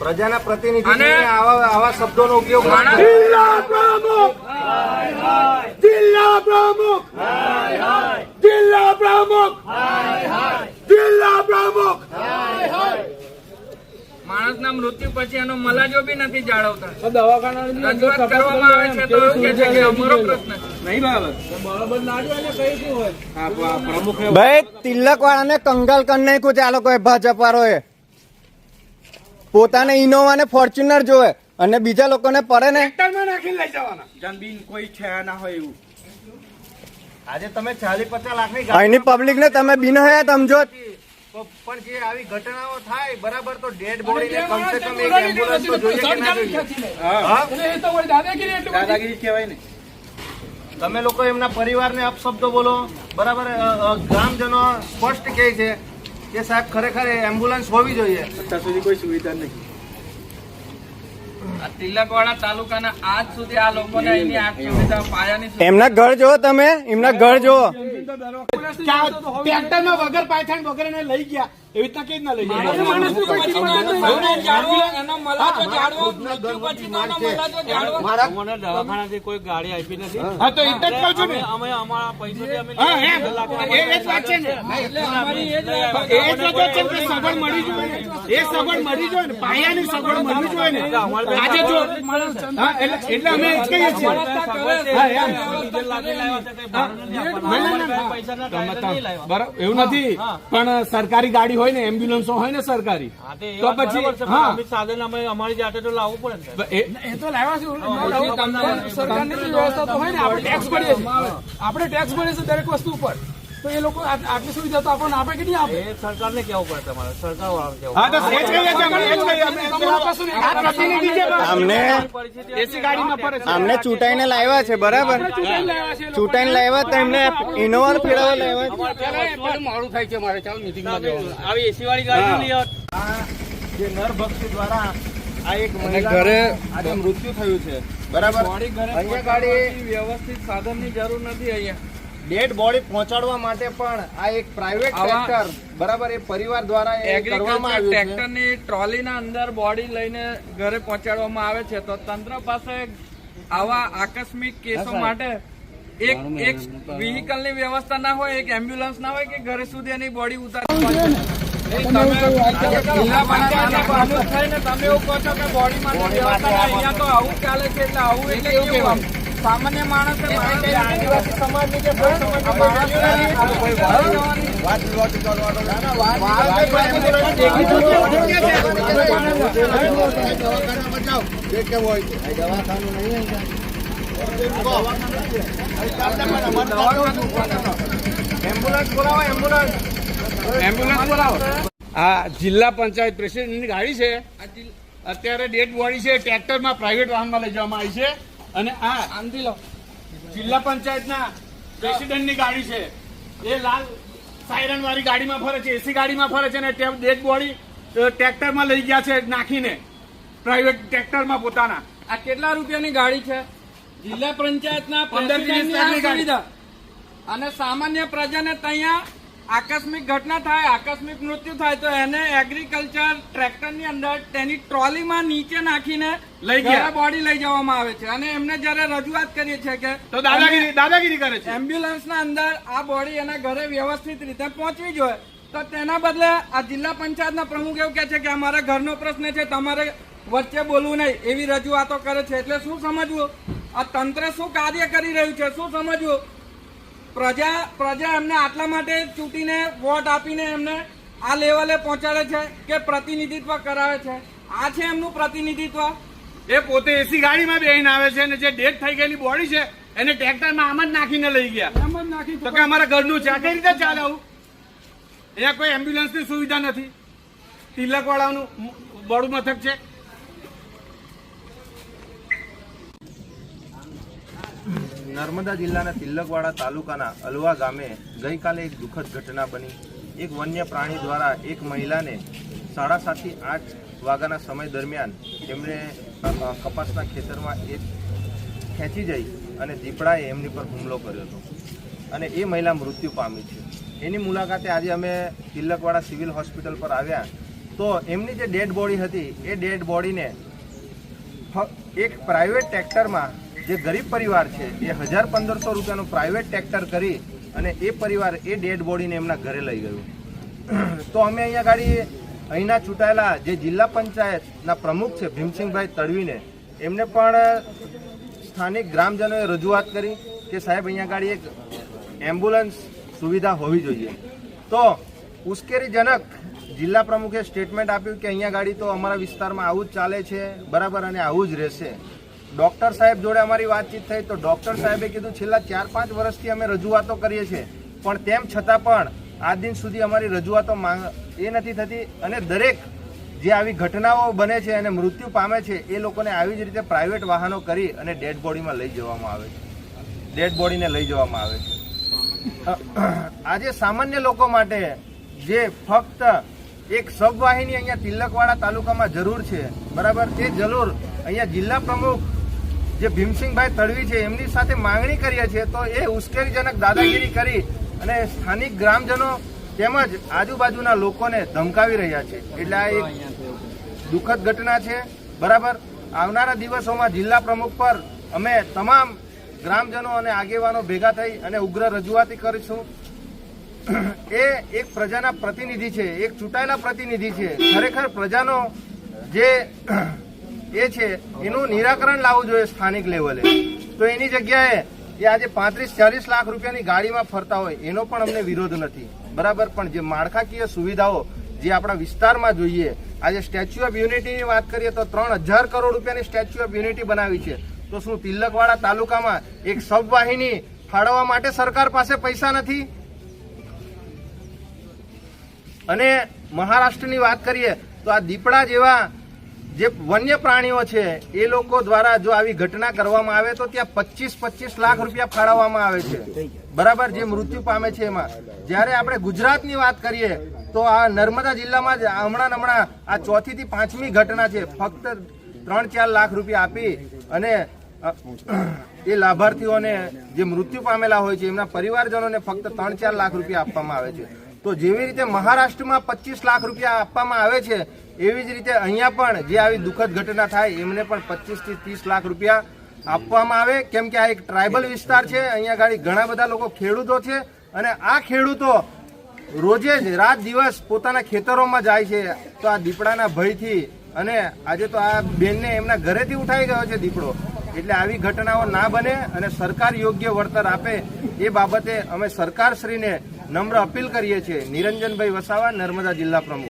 પ્રજાના પ્રતિનિધિ આવા આવા શબ્દોનો ઉપયોગ. જિલ્લા પ્રમુખ! જિલ્લા પ્રમુખ! જિલ્લા પ્રમુખ! જિલ્લા પ્રમુખ! માણસના મૃત્યુ પછી એનો મલાજો બી નથી જાળવતા. દવાખાના રજૂઆત કરવામાં આવે છે તો એવું કે છે કે અમારો પ્રશ્ન નહીં બરાબર. બરાબર ના જો એને કઈ શું હોય? પ્રમુખ ભાઈ તિલક વાળાને કંગાલ કરી નાખ્યું છે આ લોકોએ ભાજપ વાળોએ પોતાને ઇનોવા ને ફોર્ચ્યુનર જોવે અને બીજા લોકોને પડે ને? ટ્રેક્ટરમાં નાખીને લઈ જવાના. જનબીન કોઈ છે ના હોય એવું. આજે તમે ચાલી પચાસ લાખની અહીંની પબ્લિક ને તમે બિન હયા સમજો. પણ જે આવી ઘટનાઓ થાય બરાબર તો ડેડ બોડી ને કમસે કમ એક એમ્બ્યુલન્સ તો જોઈએ કે ના જોઈએ. હા? દાદાગીરી કહેવાય ને. તમે લોકો એમના પરિવારને અપશબ્દો બોલો. બરાબર ગ્રામજનો સ્પષ્ટ કહે છે કે સાહેબ ખરેખર એમ્બ્યુલન્સ હોવી જોઈએ. અત્યાર સુધી કોઈ સુવિધા નહીં. આ તિલકવાડા તાલુકાના આજ સુધી આ લોકોને અહીંની પાયાની એમના ઘર જોવો તમે એમના ઘર જોવો ટ્રેક્ટરમાં વગર પાયથાણ વગર લઈ ગયા. એવી રીતના કેવી રીતના લઈ મને દવાખાનાથી કોઈ ગાડી આપી નથી? હા. તો એટલે જ કહું ને. અમે અમારા પૈસાથી અમે એ એ જ વાત છે ને. એ જ વાત છે. કે સગવડ મળી જોઈએ એ સગવડ મળી જોઈએ ને. પાયાની સગવડ મળવી જોઈએ ને. આજે જો એટલે એટલે અમે જ કહીએ છીએ. ના, ના, ના. બરાબર એવું નથી. પણ સરકારી ગાડી હોય ને એમ્બ્યુલન્સો હોય ને સરકારી તો પછી છે, હા. સાધન અમે અમારી જાતે તો લાવવું પડે ને. એ તો સરકારની વ્યવસ્થા તો હોય ને આપણે ટેક્સ ભરીએ છીએ. આપણે ટેક્સ ભરીએ છીએ દરેક વસ્તુ ઉપર. તો એ લોકો આ- આટલી સુવિધા તો આપણને આપે કે નહીં આપે? એ સરકારને કેવું પડે તમારે સરકાર તો છે. અમને છે. ચૂંટાઈને લાવ્યા છે બરાબર? ચૂંટાઈને લાવ્યા છે એમને ઇનોવા ચૂંટાઈને લાવ્યા તો એમને ઇનોવા ફેરવવા લાવ્યા છે. આવી એસી વાળી ગાડી લઈ આવો. જે નરભક્ષી દ્વારા આ એક ઘરે આજે મૃત્યુ થયું છે. બરાબર. અહીંયા ગાડી વ્યવસ્થિત સાધનની જરૂર નથી અહીંયા. ડેડ બોડી પહોંચાડવા માટે પણ આ એક પ્રાઇવેટ ટ્રેક્ટર બરાબર એ પરિવાર દ્વારા એગ્રીકલ્ચર ટ્રેક્ટરની ટ્રોલીના અંદર બોડી લઈને ઘરે પહોંચાડવામાં આવે છે. તો તંત્ર પાસે આવા આકસ્મિક કેસો માટે એક એક vehicle ની વ્યવસ્થા ના હોય એક એમ્બ્યુલન્સ ના હોય કે ઘરે સુધી એની બોડી ઉતારી તમે એવું કહો છો કે બોડી માટે વ્યવસ્થા અહીંયા તો આવું ચાલે છે એટલે આવું એટલે કેવું આમ? સામાન્ય માણસે આદિવાસી સમાજની કે કોઈ એમ્બ્યુલન્સ બોલાવો એમ્બ્યુલન્સ. એમ્બ્યુલન્સ બોલાવો. આ જિલ્લા પંચાયત પ્રેસિડેન્ટની ગાડી છે. અત્યારે ડેડ બોડી છે. ટ્રેક્ટરમાં પ્રાઇવેટ વાહનમાં લઈ જવામાં આવી છે. અને આ આંધી લો. જિલ્લા પંચાયતના પ્રેસિડેન્ટની ગાડી છે. એ લાલ સાયરન વાળી ગાડીમાં ફરે છે એસી ગાડીમાં ફરે છે અને ડેડ બોડી ટ્રેક્ટરમાં લઈ ગયા છે નાખીને. પ્રાઇવેટ ટ્રેક્ટરમાં પોતાના. આ કેટલા રૂપિયાની ગાડી છે? જિલ્લા પંચાયતના પંદર. અને સામાન્ય પ્રજાને ત્યાં આકસ્મિક ઘટના થાય આકસ્મિક મૃત્યુ થાય તો એને એગ્રીકલ્ચર ટ્રેક્ટરની અંદર તેની ટ્રોલીમાં નીચે નાખીને લઈ ગયા. બોડી લઈ જવામાં આવે છે. અને એમને જયારે રજૂઆત કરીએ છીએ કે તો દાદાગીરી દાદાગીરી કરે છે. એમ્બ્યુલન્સના અંદર આ બોડી એના ઘરે વ્યવસ્થિત રીતે પહોંચવી જોઈએ. તો તેના બદલે આ જિલ્લા પંચાયતના પ્રમુખ એવું કહે છે કે અમારા ઘરનો પ્રશ્ન છે તમારે વચ્ચે બોલવું નહીં એવી રજૂઆતો કરે છે. એટલે શું સમજવું? આ તંત્ર શું કાર્ય કરી રહ્યું છે? શું સમજવું? પ્રજા પ્રજા એમને આટલા માટે ચૂંટીને વોટ આપીને એમને આ લેવલે પહોંચાડે છે કે પ્રતિનિધિત્વ કરાવે છે? આ છે એમનું પ્રતિનિધિત્વ? એ પોતે એસી ગાડીમાં બેહીને આવે છે અને જે ડેથ થઈ ગયેલી બોડી છે એને ટ્રેક્ટરમાં આમ જ નાખીને લઈ ગયા. તો કે અમારા ઘરનું છે. કઈ રીતે ચાલે આવું? અહીંયા કોઈ એમ્બ્યુલન્સની સુવિધા નથી. તિલકવાળાનું બડું મથક છે. નર્મદા જિલ્લાના તિલકવાડા તાલુકાના અલવા ગામે ગઈકાલે એક દુઃખદ ઘટના બની. એક વન્ય પ્રાણી દ્વારા એક મહિલાને સાડા સાતથી આઠ વાગ્યાના સમય દરમિયાન એમણે કપાસના ખેતરમાં એક ખેંચી જઈ અને દીપડાએ એમની પર હુમલો કર્યો હતો. અને એ મહિલા મૃત્યુ પામી છે. એની મુલાકાતે આજે અમે તિલકવાડા સિવિલ હોસ્પિટલ પર આવ્યા. તો એમની જે ડેડ બોડી હતી, એ ડેડ બોડીને એક પ્રાઇવેટ ટ્રેક્ટરમાં જે ગરીબ પરિવાર છે, એ હજાર પંદરસો રૂપિયાનું પ્રાઇવેટ ટ્રેક્ટર કરી અને એ પરિવાર એ ડેડ બોડીને એમના ઘરે લઈ ગયું. તો અમે અહીંયા ગાડી અહીંના ચૂંટાયેલા જે જિલ્લા પંચાયતના પ્રમુખ છે, ભીમસિંહભાઈ તડવીને, એમને પણ સ્થાનિક ગ્રામજનોએ રજૂઆત કરી કે સાહેબ, અહીંયા ગાડી એક એમ્બ્યુલન્સ સુવિધા હોવી જોઈએ. તો ઉશ્કેરીજનક જિલ્લા પ્રમુખે સ્ટેટમેન્ટ આપ્યું કે અહીંયા ગાડી તો અમારા વિસ્તારમાં આવું જ ચાલે છે, બરાબર, અને આવું જ રહેશે. ડોક્ટર સાહેબ જોડે અમારી વાતચીત થઈ તો ડોક્ટર સાહેબે કીધું, છેલ્લા ચાર પાંચ વર્ષથી અમે રજૂઆતો કરીએ છીએ. પણ તેમ છતાં પણ આ દિન સુધી અમારી રજૂઆતો માંગ એ નથી થતી. અને દરેક જે આવી ઘટનાઓ બને છે અને મૃત્યુ પામે છે, એ લોકોને આવી જ રીતે પ્રાઇવેટ વાહનો કરી અને ડેડ બોડીમાં લઈ જવામાં આવે છે. ડેડ બોડીને લઈ જવામાં આવે છે. આજે સામાન્ય લોકો માટે જે ફક્ત એક સબવાહિની અહીંયા તિલકવાડા તાલુકામાં જરૂર છે, બરાબર? તે જરૂર અહીંયા જિલ્લા પ્રમુખ જે ભીમસિંહભાઈ તડવી છે, એમની સાથે માંગણી કરીએ છીએ, તો એ ઉશ્કેરીજનક દાદાગીરી કરી અને સ્થાનિક ગ્રામજનો તેમજ આજુબાજુના લોકોને ધમકાવી રહ્યા છે. એટલે આ એક દુઃખદ ઘટના છે. બરાબર? આવનારા દિવસોમાં જિલ્લા પ્રમુખ પર અમે તમામ ગ્રામજનો અને આગેવાનો ભેગા થઈ અને ઉગ્ર રજૂઆતી કરીશું. એ એક પ્રજાના પ્રતિનિધિ છે, એક ચૂંટાયેલા પ્રતિનિધિ છે. ખરેખર પ્રજાનો જે એ છે, એનું નિરાકરણ લાવવું જોઈએ સ્થાનિક લેવલે. તો એની જગ્યાએ એ આજે પાંત્રીસ, ચાલીસ લાખ રૂપિયાની ગાડીમાં ફરતા હોય, એનો પણ અમને વિરોધ નથી. બરાબર? પણ જે માળખાકીય સુવિધાઓ જે આપણા વિસ્તારમાં જોઈએ, આજે સ્ટેચ્યુ ઓફ યુનિટીની વાત કરીએ તો ત્રણ હજાર કરોડ રૂપિયાની સ્ટેચ્યુ ઓફ યુનિટી બનાવી છે. તો શું તિલકવાડા તાલુકામાં એક સબવાહિની ફાળવવા માટે સરકાર પાસે પૈસા નથી? અને મહારાષ્ટ્રની વાત કરીએ તો આ દીપડા જેવા જે વન્ય પ્રાણીઓ છે, એ લોકો દ્વારા જો આવી ઘટના કરવામાં આવે તો ત્યાં પચીસ પચીસ લાખ રૂપિયા ફાળવવામાં આવે છે. બરાબર, જે મૃત્યુ પામે છે એમાં. જ્યારે આપણે ગુજરાતની વાત કરીએ, તો આ નર્મદા જિલ્લામાં જ હમણાં હમણાં આ ચોથી થી પાંચમી ઘટના છે. ફક્ત ત્રણ ચાર લાખ રૂપિયા આપી અને એ લાભાર્થીઓને જે મૃત્યુ પામેલા હોય છે, એમના પરિવારજનોને ફક્ત ત્રણ ચાર લાખ રૂપિયા આપવામાં આવે છે. તો જેવી રીતે મહારાષ્ટ્રમાં પચીસ લાખ રૂપિયા આપવામાં આવે છે એવી જ રીતે અહીંયા પણ જે આવી દુઃખદ ઘટના થાય, એમને પણ પચીસથી ત્રીસ લાખ રૂપિયા આપવામાં આવે. કેમ કે આ એક ટ્રાઇબલ વિસ્તાર છે, અહીંયા ગાડી ઘણા બધા લોકો ખેડૂતો છે અને આ ખેડૂતો રોજે જ રાત દિવસ પોતાના ખેતરોમાં જાય છે. તો આ દીપડાના ભયથી અને આજે તો આ બેનને એમના ઘરેથી ઉઠાઈ ગયો છે દીપડો. એટલે આવી ઘટનાઓ ના બને અને સરકાર યોગ્ય વળતર આપે એ બાબતે અમે સરકારશ્રીને નમ્ર અપીલ કરીએ છીએ. નિરંજનભાઈ વસાવા, નર્મદા જિલ્લા પ્રમુખ.